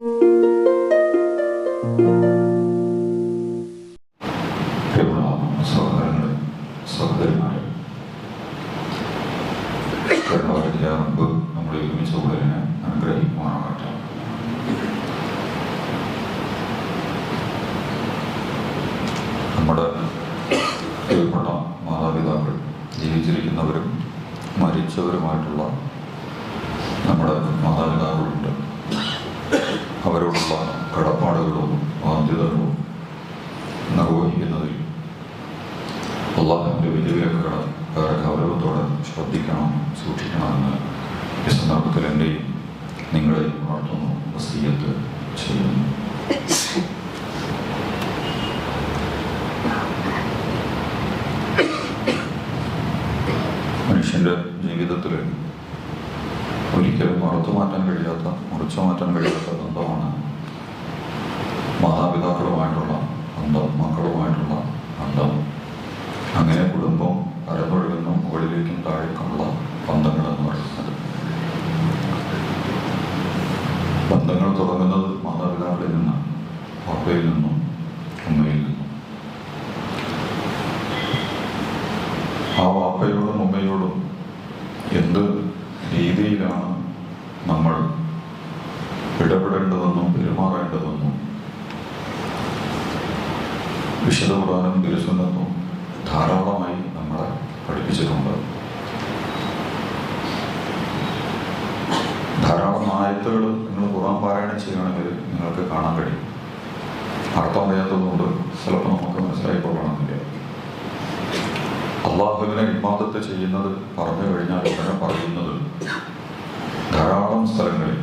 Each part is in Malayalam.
പ്രിയമുള്ള 我等会儿。ധാരാളം ആയത്തുകൾ നിങ്ങൾ ഖുർആൻ പാരായണം ചെയ്യുകയാണെങ്കിൽ നിങ്ങൾക്ക് കാണാൻ കഴിയും. അർത്ഥം അറിയാത്തതുകൊണ്ട് ചിലപ്പോൾ നമുക്ക് മനസ്സിലായിക്കൊള്ളണമെന്നില്ല അള്ളാഹുവിനെ ഇബാദത്ത് ചെയ്യുന്നത് പറഞ്ഞു കഴിഞ്ഞാൽ ഉടനെ പറയുന്നത് ധാരാളം സ്ഥലങ്ങളിൽ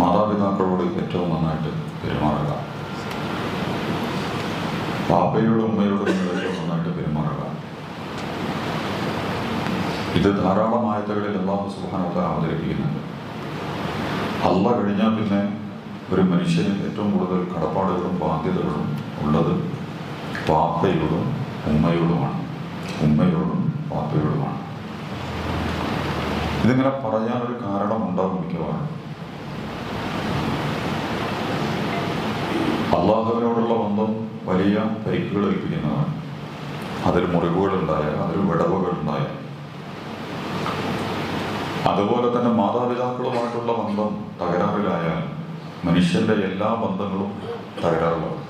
മാതാപിതാക്കളോട് ഏറ്റവും നന്നായിട്ട് പെരുമാറുക. പാപ്പയോടും ഉമ്മയോടും ഏറ്റവും നന്നായിട്ട് പെരുമാറുക. ഇത് ധാരാളം ആയത്തുകളിൽ അള്ളാഹു സുബാനത്തെ അവതരിപ്പിക്കുന്നുണ്ട്. അള്ള കഴിഞ്ഞാൽ പിന്നെ ഒരു മനുഷ്യന് ഏറ്റവും കൂടുതൽ കടപ്പാടുകളും ബാധ്യതകളും ഉള്ളത് പാപ്പയോടും ഉമ്മയോടുമാണ്. ഉമ്മയോടും പാപ്പയോടുമാണ്. ഇതിങ്ങനെ പറയാനൊരു കാരണമുണ്ടാകും മിക്കവാറും. അള്ളാഹുവിനോടുള്ള ബന്ധം വലിയ പരിക്കുകൾ ഏൽപ്പിക്കുന്നതാണ്. അതിൽ മുറിവുകളുണ്ടായ അതിൽ വിടവുകളുണ്ടായ അതുപോലെ തന്നെ മാതാപിതാക്കളുമായിട്ടുള്ള ബന്ധം തകരാറിലായാൽ മനുഷ്യന്റെ എല്ലാ ബന്ധങ്ങളും തകരാറിലാവും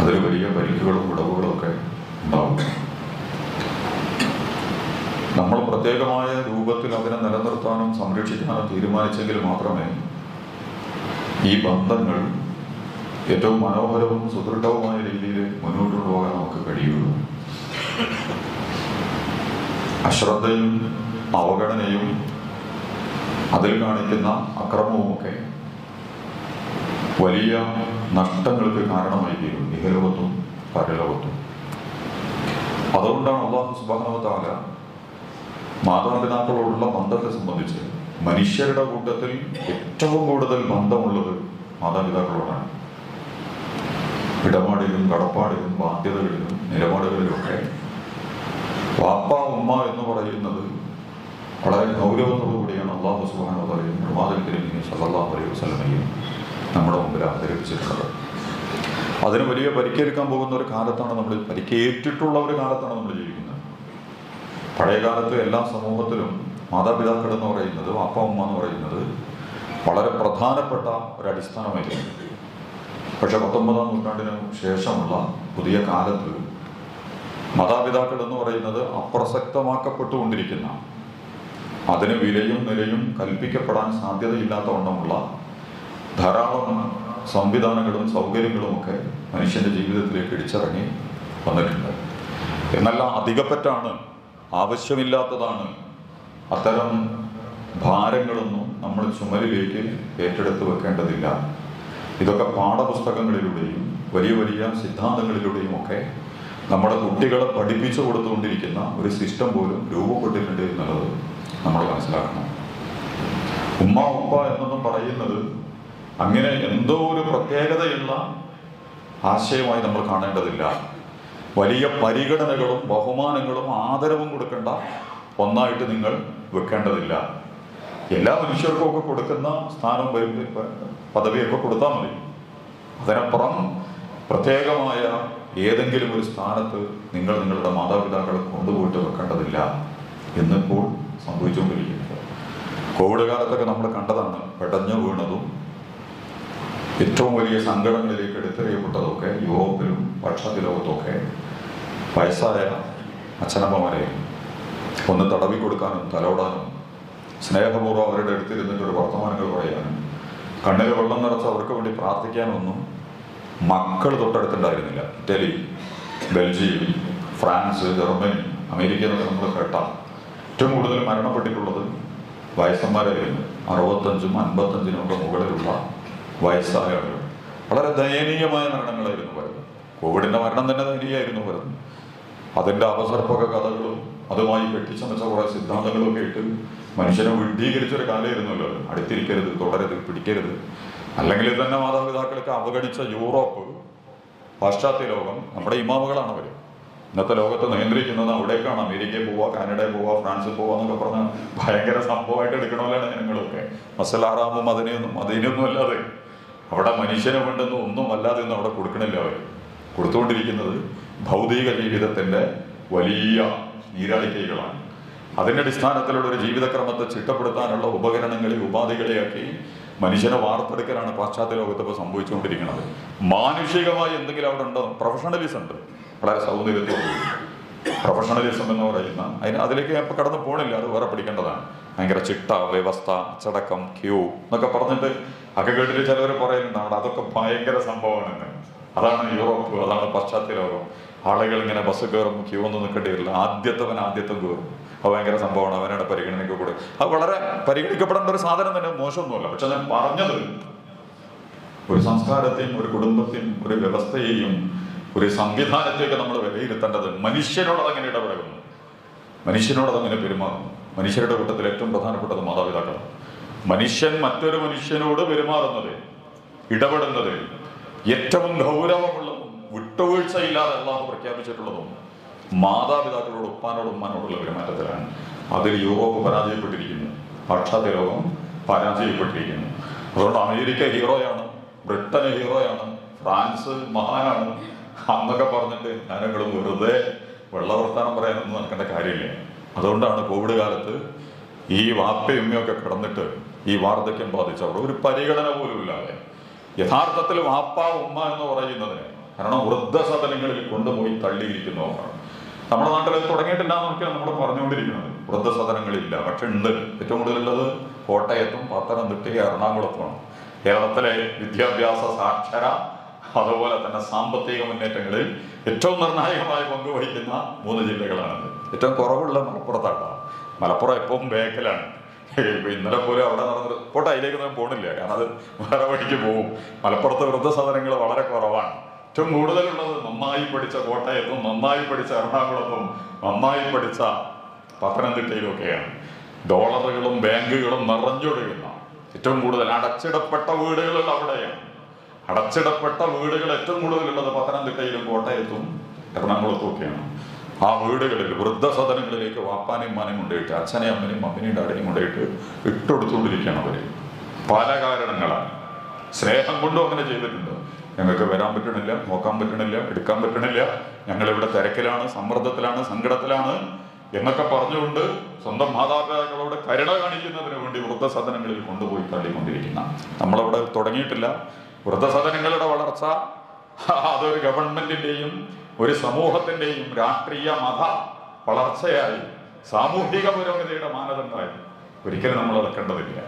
അതിൽ വലിയ പരിക്കുകളും വിടവുകളും ഒക്കെ ഉണ്ടാവും. നമ്മൾ പ്രത്യേകമായ രൂപത്തിൽ അതിനെ നിലനിർത്താനും സംരക്ഷിക്കാനും തീരുമാനിച്ചെങ്കിൽ മാത്രമേ ഈ ബന്ധങ്ങൾ ഏറ്റവും മനോഹരവും സുദൃഢവുമായ രീതിയിൽ മുന്നോട്ട് പോകാൻ നമുക്ക് കഴിയുള്ളൂ. അശ്രദ്ധയും അവഗണനയും അതിൽ കാണിക്കുന്ന അക്രമവുമൊക്കെ വലിയ നഷ്ടങ്ങൾക്ക് കാരണമായി തീരും ഇഹലോകത്തും പരലോകത്തും. അതുകൊണ്ടാണ് അള്ളാഹു സുബാനവത്താല മാതാപിതാക്കളോടുള്ള ബന്ധത്തെ സംബന്ധിച്ച് മനുഷ്യരുടെ കൂട്ടത്തിൽ ഏറ്റവും കൂടുതൽ ബന്ധമുള്ളത് മാതാപിതാക്കളോടാണ്. ഇടപാടിലും കടപ്പാടിലും ബാധ്യതകളിലും നിലപാടുകളിലുമൊക്കെ വാപ്പ ഉമ്മ എന്ന് പറയുന്നത് വളരെ ഗൗരവത്തോടു കൂടിയാണ് അള്ളാഹു സുബാനവതയും പറയും തിരുമി സല്ലാഹു അലൈഹി വസ്ലമയും നമ്മുടെ മുമ്പിൽ അവതരിപ്പിച്ചിട്ടുള്ളത്. അതിന് വലിയ പരിക്കേൽക്കാൻ പോകുന്ന ഒരു കാലത്താണ് നമ്മൾ പരിക്കേറ്റിട്ടുള്ള ഒരു കാലത്താണ് നമ്മൾ ജീവിക്കുന്നത്. പഴയ കാലത്ത് എല്ലാ സമൂഹത്തിലും മാതാപിതാക്കൾ എന്ന് പറയുന്നത് അപ്പ അമ്മ എന്ന് പറയുന്നത് വളരെ പ്രധാനപ്പെട്ട ഒരു അടിസ്ഥാനമായിരുന്നു. പക്ഷെ പത്തൊമ്പതാം നൂറ്റാണ്ടിന് ശേഷമുള്ള പുതിയ കാലത്ത് മാതാപിതാക്കൾ എന്ന് പറയുന്നത് അപ്രസക്തമാക്കപ്പെട്ടുകൊണ്ടിരിക്കുന്ന അതിന് വിലയും നിലയും കൽപ്പിക്കപ്പെടാൻ സാധ്യതയില്ലാത്ത വണ്ണമുള്ള ധാരാളം സംവിധാനങ്ങളും സൗകര്യങ്ങളുമൊക്കെ മനുഷ്യന്റെ ജീവിതത്തിലേക്ക് ഇടിച്ചിറങ്ങി വന്നിട്ടുണ്ട്. എന്നല്ല അധികപ്പറ്റാണ് ആവശ്യമില്ലാത്തതാണ് അത്തരം ഭാരങ്ങളൊന്നും നമ്മൾ ചുമലിലേക്ക് ഏറ്റെടുത്ത് വെക്കേണ്ടതില്ല. ഇതൊക്കെ പാഠപുസ്തകങ്ങളിലൂടെയും വലിയ വലിയ സിദ്ധാന്തങ്ങളിലൂടെയും ഒക്കെ നമ്മുടെ കുട്ടികളെ പഠിപ്പിച്ചു കൊടുത്തുകൊണ്ടിരിക്കുന്ന ഒരു സിസ്റ്റം പോലും രൂപപ്പെട്ടിട്ടുണ്ട് എന്നുള്ളത് നമ്മൾ മനസ്സിലാക്കണം. ഉമ്മ ഉപ്പ എന്നൊന്നും പറയുന്നത് അങ്ങനെ എന്തോ ഒരു പ്രത്യേകതയുള്ള ആശയമായി നമ്മൾ കാണേണ്ടതില്ല. വലിയ പരിഗണനകളും ബഹുമാനങ്ങളും ആദരവും കൊടുക്കേണ്ട ഒന്നായിട്ട് നിങ്ങൾ വെക്കേണ്ടതില്ല. എല്ലാ മനുഷ്യർക്കും ഒക്കെ കൊടുക്കുന്ന സ്ഥാനം പദവിയൊക്കെ കൊടുത്താൽ മതി. അതിനപ്പുറം പ്രത്യേകമായ ഏതെങ്കിലും ഒരു സ്ഥാനത്ത് നിങ്ങൾ നിങ്ങളുടെ മാതാപിതാക്കളെ കൊണ്ടുപോയിട്ട് വെക്കേണ്ടതില്ല. എന്നിപ്പോൾ സംഭവിച്ചുകൊണ്ടിരിക്കുന്നത്. കോവിഡ് കാലത്തൊക്കെ നമ്മൾ കണ്ടതാണ് പെടഞ്ഞു വീണതും ഏറ്റവും വലിയ സങ്കടങ്ങളിലേക്ക് എടുത്തെറിയപ്പെട്ടതൊക്കെ യൂറോപ്പിലും പാശ്ചാത്യ ലോകത്തൊക്കെ വയസ്സായ അച്ഛനമ്മമാരെയും ഒന്ന് തടവി കൊടുക്കാനും തലോടാനും സ്നേഹപൂർവം അവരുടെ അടുത്തിരുന്നിട്ട് ഒരു വർത്തമാനങ്ങൾ പറയാനും കണ്ണിൽ വെള്ളം നിറച്ച് അവർക്ക് വേണ്ടി പ്രാർത്ഥിക്കാനൊന്നും മക്കൾ തൊട്ടടുത്തുണ്ടായിരുന്നില്ല. Italy Belgium France Germany America എന്നൊക്കെ നമ്മൾ കേട്ടാൽ ഏറ്റവും കൂടുതൽ മരണപ്പെട്ടിട്ടുള്ളത് വയസ്സന്മാരായിരുന്നു. അറുപത്തഞ്ചും അൻപത്തഞ്ചിനും ഒക്കെ മുകളിലുള്ള വയസ്സായ ആളുകൾ വളരെ ദയനീയമായ മരണങ്ങളായിരുന്നു വരുന്നത്. കോവിഡിന്റെ മരണം തന്നെ ദയനീയമായിരുന്നു വരുന്നത്. അതിന്റെ അവസർപ്പക കഥകളും അതുമായി കെട്ടിച്ചമച്ച കുറെ സിദ്ധാന്തങ്ങളും ഒക്കെ ഇട്ട് മനുഷ്യനെ വിഡ്ഢീകരിച്ചൊരു കാലമായിരുന്നല്ലോ. അടുത്തിരിക്കരുത് തുടരരുത് പിടിക്കരുത്. അല്ലെങ്കിൽ തന്നെ മാതാപിതാക്കളൊക്കെ അവഗണിച്ച യൂറോപ്പ് പാശ്ചാത്യ ലോകം നമ്മുടെ ഇമാമുകളാണ് അവർ ഇന്നത്തെ ലോകത്തെ നിയന്ത്രിക്കുന്നത് അവിടേക്കാണ്. അമേരിക്കയിൽ പോവുക കാനഡയിൽ പോവുക ഫ്രാൻസിൽ പോവുക എന്നൊക്കെ പറഞ്ഞ ഭയങ്കര സംഭവമായിട്ട് എടുക്കണമല്ലാണ് ജനങ്ങളൊക്കെ. മസലാറാമും അതിനെയൊന്നും അതിനൊന്നും അല്ലാതെ അവിടെ മനുഷ്യനെ വേണ്ടെന്ന് ഒന്നും അല്ലാതെ ഒന്നും അവിടെ കൊടുക്കണില്ല അവർ കൊടുത്തുകൊണ്ടിരിക്കുന്നത് ഭൗതിക ജീവിതത്തിന്റെ വലിയ നീരാളിക്കൈകളാണ് അതിന്റെ അടിസ്ഥാനത്തിലുള്ള ഒരു ജീവിതക്രമത്തെ ചിട്ടപ്പെടുത്താനുള്ള ഉപകരണങ്ങളെ ഉപാധികളെയൊക്കെ മനുഷ്യനെ വാർത്തെടുക്കലാണ് പാശ്ചാത്യ ലോകത്ത് ഇപ്പോൾ സംഭവിച്ചുകൊണ്ടിരിക്കുന്നത്. മാനുഷികമായി എന്തെങ്കിലും അവിടെ ഉണ്ടോ? പ്രൊഫഷണലിസം ഉണ്ട്. വളരെ സൗന്ദര്യത്തോട്. പ്രൊഫഷണലിസം എന്ന് പറയുന്ന അതിന് അതിലേക്ക് ഇപ്പൊ കടന്നു പോകണില്ല അത് വേറെ പഠിക്കേണ്ടതാണ് ഭയങ്കര ചിട്ട വ്യവസ്ഥ അച്ചടക്കം ക്യൂ എന്നൊക്കെ പറഞ്ഞിട്ട് ഒക്കെ കേട്ടിട്ട് ചിലവർ പറയുന്നുണ്ട് അവിടെ അതൊക്കെ ഭയങ്കര സംഭവമാണ്. അതാണ് യൂറോപ്പ് അതാണ് പാശ്ചാത്യ ലോകം. ആളുകൾ ഇങ്ങനെ ബസ് കയറും ക്യൂ ഒന്നും നിൽക്കേണ്ടി വരില്ല. ആദ്യത്തവൻ ആദ്യത്തെ കയറും. അത് ഭയങ്കര സംഭവമാണ്. അവനോട് പരിഗണനയ്ക്ക് കൂടെ അത് വളരെ പരിഗണിക്കപ്പെടേണ്ട ഒരു സാധനം തന്നെ. മോശമൊന്നുമല്ല. പക്ഷെ ഞാൻ പറഞ്ഞത് ഒരു സംസ്കാരത്തെയും ഒരു കുടുംബത്തെയും ഒരു വ്യവസ്ഥയെയും ഒരു സംവിധാനത്തെയൊക്കെ നമ്മൾ വിലയിരുത്തേണ്ടത് മനുഷ്യനോട് അതങ്ങനെ ഇടപെടുന്നു മനുഷ്യനോട് അതങ്ങനെ പെരുമാറുന്നു? മനുഷ്യരുടെ കൂട്ടത്തിൽ ഏറ്റവും പ്രധാനപ്പെട്ടത് മാതാപിതാക്കളാണ്. മനുഷ്യൻ മറ്റൊരു മനുഷ്യനോട് പെരുമാറുന്നത് ഇടപെടുന്നത് ഏറ്റവും ഗൗരവമുള്ളതും വിട്ടുവീഴ്ചയില്ലാതെ അള്ളാഹു പ്രഖ്യാപിച്ചിട്ടുള്ളതും മാതാപിതാക്കളോട് ഉപ്പാനോടും ഉമ്മാനോടുള്ള പെരുമാറ്റത്തിലാണ് അതിൽ യൂറോപ്പ് പരാജയപ്പെട്ടിരിക്കുന്നു. പാശ്ചാത്യ ലോകം പരാജയപ്പെട്ടിരിക്കുന്നു. അതുകൊണ്ട് അമേരിക്ക ഹീറോയാണ് ബ്രിട്ടന് ഹീറോയാണ് ഫ്രാൻസ് മഹാനാണ് അന്നൊക്കെ പറഞ്ഞിട്ട് ഞാനങ്ങളും വെറുതെ വെള്ളവർത്താനം പറയാനൊന്നും നടക്കേണ്ട കാര്യമില്ല. അതുകൊണ്ടാണ് കോവിഡ് കാലത്ത് ഈ വാപ്പയും ഉമ്മയൊക്കെ കിടന്നിട്ട് ഈ വാർദ്ധക്യം ബാധിച്ചവർ ഒരു പരിഗണന പോലും ഇല്ലാതെ. യഥാർത്ഥത്തിൽ വാപ്പ ഉമ്മ എന്ന് പറയുന്നതിന് കാരണം വൃദ്ധസദനങ്ങളിൽ കൊണ്ടുപോയി തള്ളിയിരിക്കുന്നവരാണ്. നമ്മുടെ നാട്ടിൽ എന്നൊക്കെയാണ് നമ്മൾ പറഞ്ഞുകൊണ്ടിരിക്കുന്നത്. വൃദ്ധസദനങ്ങളില്ല. പക്ഷെ ഉണ്ട്. ഏറ്റവും കൂടുതലുള്ളത് കോട്ടയത്തും പത്തനംതിട്ടയും എറണാകുളത്തുമാണ്. കേരളത്തിലെ വിദ്യാഭ്യാസ സാക്ഷര അതുപോലെ തന്നെ സാമ്പത്തിക മുന്നേറ്റങ്ങളിൽ ഏറ്റവും നിർണായകമായ പങ്ക് വഹിക്കുന്ന മൂന്ന് ജില്ലകളാണ് ഏറ്റവും കുറവുള്ള മലപ്പുറത്താണ് മലപ്പുറം എപ്പോഴും ബേക്കലാണ്. ഇന്നലെ പോലും അവിടെ നടന്നത് പോട്ടെ അതിലേക്ക് ഒന്നും പോണില്ല. കാരണം അത് വേറെ വഴിക്ക് പോകും മലപ്പുറത്ത് വൃദ്ധസദനങ്ങൾ വളരെ കുറവാണ്. ഏറ്റവും കൂടുതലുള്ളത് നന്നായി പഠിച്ച കോട്ടയത്തും നന്നായി പഠിച്ച എറണാകുളത്തും നന്നായി പഠിച്ച പത്തനംതിട്ടയിലും ഒക്കെയാണ് ഡോളറുകളും ബാങ്കുകളും നിറഞ്ഞൊഴുകുന്ന ഏറ്റവും കൂടുതൽ അടച്ചിടപ്പെട്ട വീടുകളുള്ള അവിടെയാണ്. അടച്ചിടപ്പെട്ട വീടുകൾ ഏറ്റവും കൂടുതലുള്ളത് പത്തനംതിട്ടയിലും കോട്ടയത്തും എറണാകുളത്തും ഒക്കെയാണ് ആ വീടുകളിൽ വൃദ്ധസദനങ്ങളിലേക്ക് വാപ്പാനെയും മാനെയും കൊണ്ടുപോയിട്ട് അച്ഛനെയും അമ്മനെയും മമ്മിനെയും ഡാഡിനെയും കൊണ്ടുപോയിട്ട് ഇട്ടുകൊടുത്തുകൊണ്ടിരിക്കുകയാണ് അവർ. പല കാരണങ്ങളാണ് സ്നേഹം കൊണ്ടും അങ്ങനെ ചെയ്തിട്ടുണ്ട്. ഞങ്ങൾക്ക് വരാൻ പറ്റണില്ല നോക്കാൻ പറ്റണില്ല എടുക്കാൻ പറ്റണില്ല. ഞങ്ങൾ ഇവിടെ തിരക്കിലാണ് സമ്മർദ്ദത്തിലാണ് സങ്കടത്തിലാണ് എന്നൊക്കെ പറഞ്ഞുകൊണ്ട് സ്വന്തം മാതാപിതാക്കളോട് കരുണ കാണിക്കുന്നതിന് വേണ്ടി വൃദ്ധസദനങ്ങളിൽ കൊണ്ടുപോയി തള്ളിക്കൊണ്ടിരിക്കുന്ന. നമ്മളവിടെ തുടങ്ങിയിട്ടില്ല. വൃദ്ധസദനങ്ങളുടെ വളർച്ച അതൊരു ഗവൺമെന്റിന്റെയും ഒരു സമൂഹത്തിന്റെയും രാഷ്ട്രീയ മത വളർച്ചയായി സാമൂഹിക പുരോഗതിയുടെ മാനദണ്ഡമായി. ഒരിക്കലും നമ്മൾ ഇറക്കേണ്ടതില്ല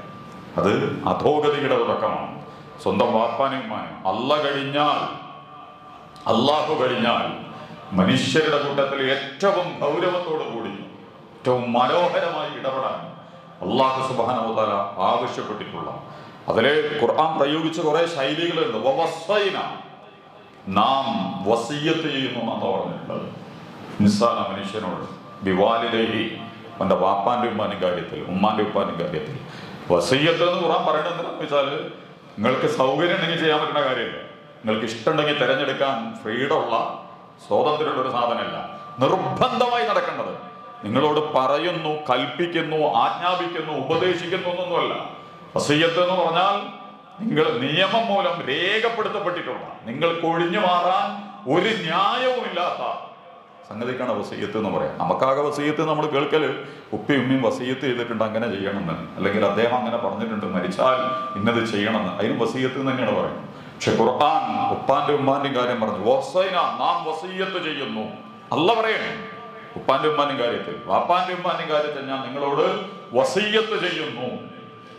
അത് അധോഗതിയുടെ തുടക്കമാണ്. സ്വന്തം വാപ്പാനുമാനും അല്ല കഴിഞ്ഞാൽ അള്ളാഹു കഴിഞ്ഞാൽ മനുഷ്യരുടെ കൂട്ടത്തിൽ ഏറ്റവും ഗൗരവത്തോടു കൂടി ഏറ്റവും മനോഹരമായി ഇടപെടാൻ അള്ളാഹു സുബാന ആവശ്യപ്പെട്ടിട്ടുള്ള അതിലെ ഖുർആൻ പ്രയോഗിച്ച കുറെ ശൈലികളുണ്ട്. നാം വസീയത്ത് ചെയ്യുന്നു എന്നാണ് പറഞ്ഞിട്ടുള്ളത്. നിസ്സാന മനുഷ്യനോട് ബിവാലിലേഹി അവന്റെ വാപ്പാന്റെ ഉമ്മാന്റെ കാര്യത്തിൽ ഉമ്മാന്റെ ഉപ്പാന്റെ കാര്യത്തിൽ. വസീയത്ത് എന്ന് ഖുർആൻ പറയുന്നത് വെച്ചാൽ നിങ്ങൾക്ക് സൗകര്യം ഉണ്ടെങ്കിൽ ചെയ്യാൻ പറ്റുന്ന കാര്യമില്ല. നിങ്ങൾക്ക് ഇഷ്ടമുണ്ടെങ്കിൽ തിരഞ്ഞെടുക്കാൻ ഫ്രീഡം ഉള്ള സ്വാതന്ത്ര്യമുള്ള ഒരു സാധനമല്ല. നിർബന്ധമായി നടക്കേണ്ടത് നിങ്ങളോട് പറയുന്നു കൽപ്പിക്കുന്നു ആജ്ഞാപിക്കുന്നു ഉപദേശിക്കുന്നു എന്നൊന്നുമല്ല. വസീയത്ത് എന്ന് പറഞ്ഞാൽ നിങ്ങൾ നിയമം മൂലം രേഖപ്പെടുത്തപ്പെട്ടിട്ടുള്ള നിങ്ങൾക്ക് ഒഴിഞ്ഞു മാറാൻ ഒരു ന്യായവുമില്ലാത്ത സംഗതിക്കാണ് വസീയത്ത് എന്ന് പറയാം. നമുക്കാകെ വസീയത്ത് നമ്മൾ കേൾക്കൽ ഉപ്പി ഉമ്മയും വസീയത്ത് ചെയ്തിട്ടുണ്ട് അങ്ങനെ ചെയ്യണമെന്ന്. അല്ലെങ്കിൽ അദ്ദേഹം അങ്ങനെ പറഞ്ഞിട്ടുണ്ട് മരിച്ചാൽ ഇന്നത് ചെയ്യണമെന്ന്. അതിന് വസീയത്ത് തന്നെയാണ് പറയുന്നത്. പക്ഷെ ഖുർആൻ ഉപ്പാന്റെ ഉമ്മാന്റെയും കാര്യം പറഞ്ഞു. വസൈന നാം വസീയത്ത് ചെയ്യുന്നു. അല്ല പറയണേ. ഉപ്പാന്റെ ഉമ്മാന്റെയും കാര്യത്തിൽ. വാപ്പാന്റെ ഉമ്മാന്റെയും കാര്യത്തിൽ ഞാൻ നിങ്ങളോട് വസീയത്ത് ചെയ്യുന്നു.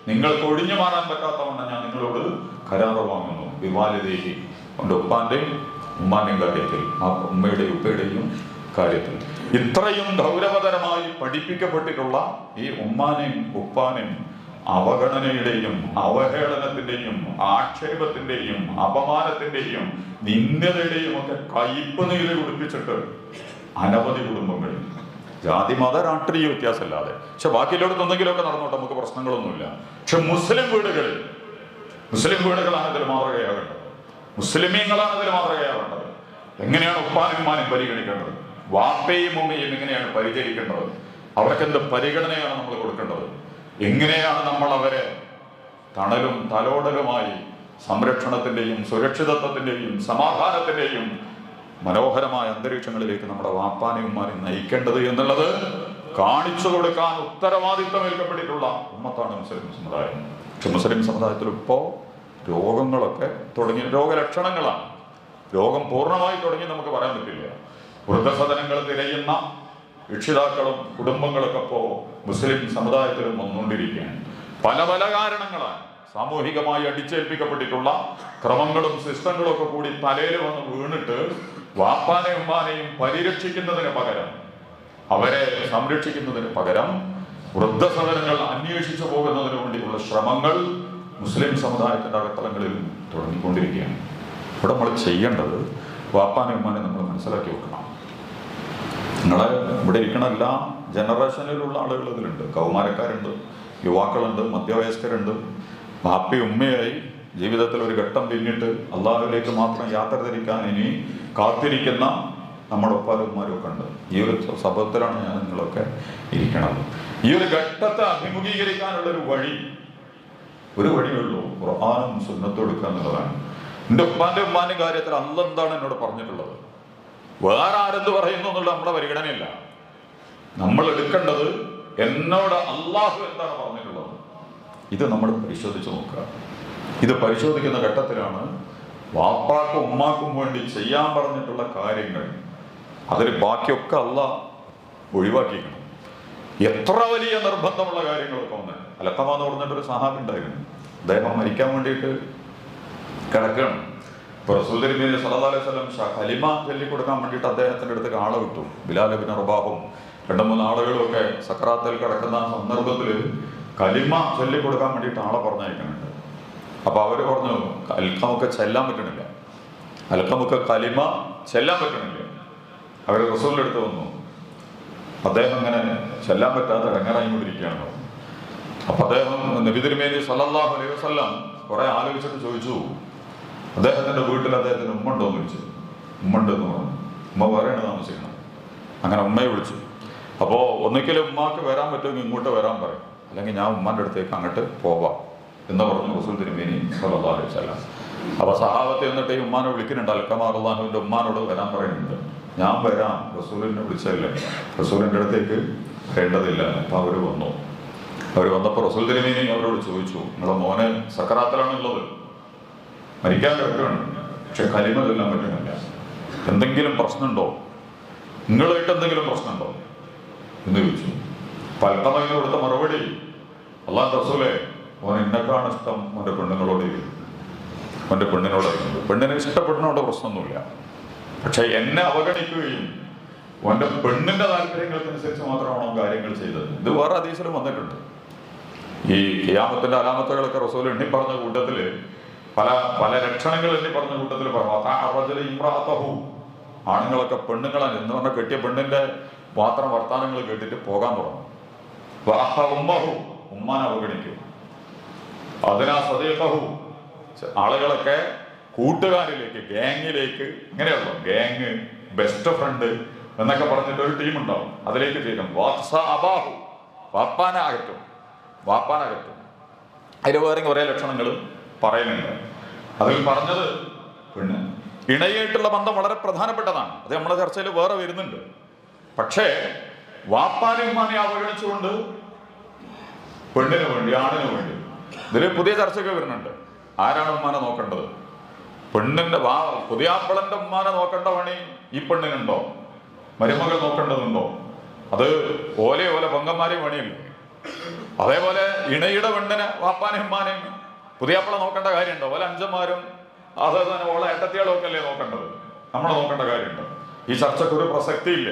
നിങ്ങൾക്ക് ഒഴിഞ്ഞു മാറാൻ പറ്റാത്തവണ്ണം ഞാൻ നിങ്ങളോട് കരാറ് വാങ്ങുന്നു. വിവാലിതേഹി കൊണ്ട് ഉപ്പാന്റെയും ഉമ്മാന്റെയും കാര്യത്തിൽ ആ ഉമ്മയുടെയും ഉപ്പയുടെയും കാര്യത്തിൽ. ഇത്രയും ഗൗരവതരമായി പഠിപ്പിക്കപ്പെട്ടിട്ടുള്ള ഈ ഉമ്മാനെയും ഉപ്പാനെയും അവഗണനയുടെയും അവഹേളനത്തിന്റെയും ആക്ഷേപത്തിന്റെയും അപമാനത്തിന്റെയും നിന്ദതയുടെയും ഒക്കെ കയ്പ് നീര് കുടിപ്പിച്ചിട്ട് അനവധി കുടുംബങ്ങളിൽ ജാതി മത രാഷ്ട്രീയ വ്യത്യാസമില്ലാതെ. പക്ഷെ ബാക്കിയുള്ളടത്ത് എന്തെങ്കിലുമൊക്കെ നടന്നോട്ടെ നമുക്ക് പ്രശ്നങ്ങളൊന്നുമില്ല. പക്ഷെ മുസ്ലിം വീടുകളിൽ മുസ്ലിം വീടുകളാണ് ഇതിൽ മാതൃകയാകേണ്ടത് മുസ്ലിമീങ്ങളാണ് ഇതിൽ മാതൃകയാകേണ്ടത് എങ്ങനെയാണ് ഉപ്പാനും ഉമ്മാനും പരിഗണിക്കേണ്ടത്? വാപ്പയും ഉമ്മയും എങ്ങനെയാണ് പരിചരിക്കേണ്ടത്? അവർക്ക് എന്ത് പരിഗണനയാണ് നമ്മൾ കൊടുക്കേണ്ടത്? എങ്ങനെയാണ് നമ്മൾ അവരെ തണലും തലോടലുമായി സംരക്ഷണത്തിന്റെയും സുരക്ഷിതത്വത്തിന്റെയും സമാധാനത്തിന്റെയും മനോഹരമായ അന്തരീക്ഷങ്ങളിലേക്ക് നമ്മുടെ വാപ്പാനെയും നയിക്കേണ്ടത് എന്നുള്ളത് കാണിച്ചു കൊടുക്കാൻ ഉത്തരവാദിത്വം ഏൽക്കപ്പെട്ടിട്ടുള്ള ഉമ്മത്താണ് മുസ്ലിം സമുദായം. പക്ഷെ മുസ്ലിം സമുദായത്തിൽ ഇപ്പോൾ രോഗങ്ങളൊക്കെ തുടങ്ങി രോഗലക്ഷണങ്ങളാണ്. രോഗം പൂർണമായി തുടങ്ങി നമുക്ക് പറയാൻ പറ്റില്ല. വൃദ്ധസദനങ്ങൾ തിരയുന്ന രക്ഷിതാക്കളും കുടുംബങ്ങളൊക്കെ ഇപ്പോൾ മുസ്ലിം സമുദായത്തിലും വന്നുകൊണ്ടിരിക്കുകയാണ്. പല പല കാരണങ്ങളാണ് സാമൂഹികമായി അടിച്ചേൽപ്പിക്കപ്പെട്ടിട്ടുള്ള ക്രമങ്ങളും സിസ്റ്റങ്ങളും ഒക്കെ കൂടി തലയിൽ വന്ന് വീണിട്ട് വാപ്പാനെ ഉമ്മാനെയും പരിരക്ഷിക്കുന്നതിന് പകരം അവരെ സംരക്ഷിക്കുന്നതിന് പകരം വൃദ്ധസദനങ്ങൾ അന്വേഷിച്ചു പോകുന്നതിന് വേണ്ടിയുള്ള ശ്രമങ്ങൾ മുസ്ലിം സമുദായത്തിന്റെ അകത്തളങ്ങളിൽ തുടങ്ങിക്കൊണ്ടിരിക്കുകയാണ്. ഇവിടെ നമ്മൾ ചെയ്യേണ്ടത് വാപ്പാനെ ഉമ്മാനെ നമ്മൾ മനസ്സിലാക്കി വെക്കണം. നിങ്ങളെ ഇവിടെ ഇരിക്കണ എല്ലാ ജനറേഷനിലുള്ള ആളുകൾ ഇതിലുണ്ട്. കൗമാരക്കാരുണ്ട് യുവാക്കളുണ്ട് മധ്യവയസ്കരുണ്ട്. ബാപ്പി ഉമ്മയായി ജീവിതത്തിൽ ഒരു ഘട്ടം പിന്നിട്ട് അള്ളാഹുവിലേക്ക് മാത്രം യാത്ര തിരിക്കാൻ ഇനി കാത്തിരിക്കുന്ന നമ്മുടെ ഒപ്പാലും ഉമ്മാരും ഒക്കെ ഉണ്ട്. ഈ ഒരു സഭത്തിലാണ് ഞാൻ നിങ്ങളൊക്കെ ഇരിക്കണത്. ഈ ഒരു ഘട്ടത്തെ അഭിമുഖീകരിക്കാനുള്ള ഒരു വഴി ഒരു വഴിയുള്ളൂ ഖുർആാനും സുന്നത്തും എടുക്കുക എന്നുള്ളതാണ്. എന്റെ ഉപ്പാന്റെ ഉമ്മാന്റെ കാര്യത്തിൽ അല്ലെന്താണ് എന്നോട് പറഞ്ഞിട്ടുള്ളത്? വേറെ ആരെന്ത് പറയുന്നു എന്നുള്ള നമ്മുടെ പരിഗണനയില്ല. നമ്മൾ എടുക്കേണ്ടത് എന്നോട് അള്ളാഹു എന്താണ് പറഞ്ഞിട്ടുള്ളത്? ഇത് നമ്മൾ പരിശോധിച്ച് നോക്കുക. ഇത് പരിശോധിക്കുന്ന ഘട്ടത്തിലാണ് വാപ്പാക്കും ഉമ്മാക്കും വേണ്ടി ചെയ്യാൻ പറഞ്ഞിട്ടുള്ള കാര്യങ്ങൾ അതിൽ ബാക്കിയൊക്കെ അല്ല ഒഴിവാക്കിക്കണം എത്ര വലിയ നിർബന്ധമുള്ള കാര്യങ്ങളൊക്കെ ഒന്ന് അലക്കമ എന്ന് പറഞ്ഞിട്ടൊരു സഹാബി ഉണ്ടായിരുന്നു. അദ്ദേഹം മരിക്കാൻ വേണ്ടിയിട്ട് കിടക്കുകയാണ്. ഇപ്പൊ റസൂൽ തിരുമേനി സല്ലല്ലാഹു അലൈഹി വസല്ലം ഷാ ഖലിമ ചൊല്ലി കൊടുക്കാൻ വേണ്ടിയിട്ട് അദ്ദേഹത്തിന്റെ അടുത്തേക്ക് ആളെ വിട്ടു. ബിലാൽ ബിൻ റബാഹും രണ്ടു മൂന്ന് ആളുകളും ഒക്കെ സക്രാത്തിൽ കിടക്കുന്ന സന്ദർഭത്തിൽ കലിമ ചൊല്ലിക്കൊടുക്കാൻ വേണ്ടിയിട്ട് ആളെ പറഞ്ഞയക്കുന്നുണ്ട്. അപ്പൊ അവർ പറഞ്ഞു അൽക്കമൊക്കെ ചെല്ലാൻ പറ്റണില്ല. അൽക്കമൊക്കെ കലിമ ചെല്ലാൻ പറ്റണില്ല. അവർ റസൂലിന്റെ അടുത്ത് വന്നു. അദ്ദേഹം അങ്ങനെ ചെല്ലാൻ പറ്റാതെ ഇറങ്ങറായി കൊണ്ടിരിക്കുകയാണ് അപ്പൊ അദ്ദേഹം നബി തിരുമേനി സല്ലല്ലാഹു അലൈഹി വസല്ലം കുറെ ആലോചിച്ചിട്ട് ചോദിച്ചു അദ്ദേഹത്തിന്റെ വീട്ടിൽ അദ്ദേഹത്തിന് ഉമ്മ ഉണ്ടോ എന്ന് ഉമ്മ എന്ന് പറഞ്ഞു. ഉമ്മ വേറെയാണ് താമസിക്കണം അങ്ങനെ ഉമ്മയെ വിളിച്ചു. അപ്പോൾ ഒന്നിക്കലും ഉമ്മാക്ക് വരാൻ പറ്റുമെങ്കിൽ ഇങ്ങോട്ട് വരാൻ പറയും. അല്ലെങ്കിൽ ഞാൻ ഉമ്മാന്റെ അടുത്തേക്ക് അങ്ങോട്ട് പോവാം എന്ന് പറഞ്ഞു റസൂൽ തിരുമേനി സല്ലല്ലാഹു അലൈഹി സഹാബത്തെ എന്നിട്ട് ഈ ഉമ്മാനെ വിളിക്കുന്നുണ്ട്. അൽക്കമാറുള്ളാഹുവിന്റെ ഉമ്മാനോട് വരാൻ പറയുന്നുണ്ട്. ഞാൻ വരാം. റസൂലിനെ വിളിച്ചല്ലേ റസൂലിന്റെ അടുത്തേക്ക് വേണ്ടതില്ല അപ്പൊ അവർ വന്നു. അവർ വന്നപ്പോൾ റസൂൽ തിരുമേനി അവരോട് ചോദിച്ചു നിങ്ങളുടെ മോനെ സക്കറാത്തിലാണുള്ളത്. മരിക്കാൻ കിടക്കുകയാണ് പക്ഷെ കലിമ ചൊല്ലാൻ പറ്റുന്നില്ല. എന്തെങ്കിലും പ്രശ്നമുണ്ടോ? നിങ്ങളായിട്ട് എന്തെങ്കിലും പ്രശ്നമുണ്ടോ? എന്ന് ചോദിച്ചു. പൽക്കമയിൽ കൊടുത്ത മറുപടി അള്ളാഹ് റസൂലെ ഓൻ എന്നെക്കാണ് ഇഷ്ടം ഓന്റെ പെണ്ണുങ്ങളോട് ഓന്റെ പെണ്ണിനോടായിരുന്നു പെണ്ണിനെ ഇഷ്ടപ്പെടുന്നതുകൊണ്ട് പ്രശ്നമൊന്നുമില്ല. പക്ഷെ എന്നെ അവഗണിക്കുകയും ഓന്റെ പെണ്ണിന്റെ താല്പര്യങ്ങൾക്കനുസരിച്ച് മാത്രമാണോ കാര്യങ്ങൾ ചെയ്തത്. ഇത് വേറെ അതീശലും വന്നിട്ടുണ്ട്. ഈ ക്യാമത്തിന്റെ അലാമത്തുകളൊക്കെ റസൂൽ എണ്ണി പറഞ്ഞ കൂട്ടത്തിൽ പല പല ലക്ഷണങ്ങൾ എന്നെ പറഞ്ഞ കൂട്ടത്തിൽ പറഞ്ഞു. ഇമ്രാത്തഹു. ആണുങ്ങളൊക്കെ പെണ്ണുങ്ങളെ എന്ന് പറഞ്ഞ കെട്ടിയ പെണ്ണിന്റെ പാത്രം വർത്താനങ്ങൾ കേട്ടിട്ട് പോകാൻ തുടങ്ങും? ഉമ്മാൻ അവഗണിക്കും. അതിനാ സദീഖഹു. ആളുകളൊക്കെ കൂട്ടുകാരിലേക്ക് ഗാങ്ങിലേക്ക് ഇങ്ങനെയുള്ള. ഗാങ് ബെസ്റ്റ് ഫ്രണ്ട് എന്നൊക്കെ പറഞ്ഞിട്ട് ഒരു ടീം ഉണ്ടാവും. അതിലേക്ക് ചേരും വാത്സ അബാഹു. വാപ്പാനാകറ്റും വാപ്പാനാകറ്റും അതിൽ വേറെ കുറേ ലക്ഷണങ്ങൾ പറയുന്നുണ്ട്. അതിൽ പറഞ്ഞത് പിന്നെ ഇണയായിട്ടുള്ള ബന്ധം വളരെ പ്രധാനപ്പെട്ടതാണ്. അത് നമ്മുടെ ചർച്ചയിൽ വേറെ വരുന്നുണ്ട്. പക്ഷേ വാപ്പാനും ഉമ്മാനെയും അവഗണിച്ചുകൊണ്ട് പെണ്ണിന് വേണ്ടി ആണിന് വേണ്ടി ഇതിൽ പുതിയ ചർച്ചയൊക്കെ വരുന്നുണ്ട്. ആരാണ് ഉമ്മാനെ നോക്കേണ്ടത്? പെണ്ണിന്റെ വാ പുതിയാപ്പിളന്റെ ഉമ്മാനെ നോക്കേണ്ട പണി ഈ പെണ്ണിനുണ്ടോ? മരുമകൾ നോക്കേണ്ടതുണ്ടോ? അത് ഓലെ ഓലെ പൊങ്കന്മാരെയും പണിയല്ലേ? അതേപോലെ ഇണയുടെ പെണ്ണിന് വാപ്പാനെയും ഉമ്മാനെയും പുതിയാപ്പിള നോക്കേണ്ട കാര്യമുണ്ടോ? ഓല അഞ്ചന്മാരും അത് തന്നെ ഓള ഏട്ടത്തിയാളും നോക്കേണ്ടത്? നമ്മൾ നോക്കേണ്ട കാര്യമുണ്ടോ. ഈ ചർച്ചയ്ക്ക് ഒരു പ്രസക്തിയില്ല.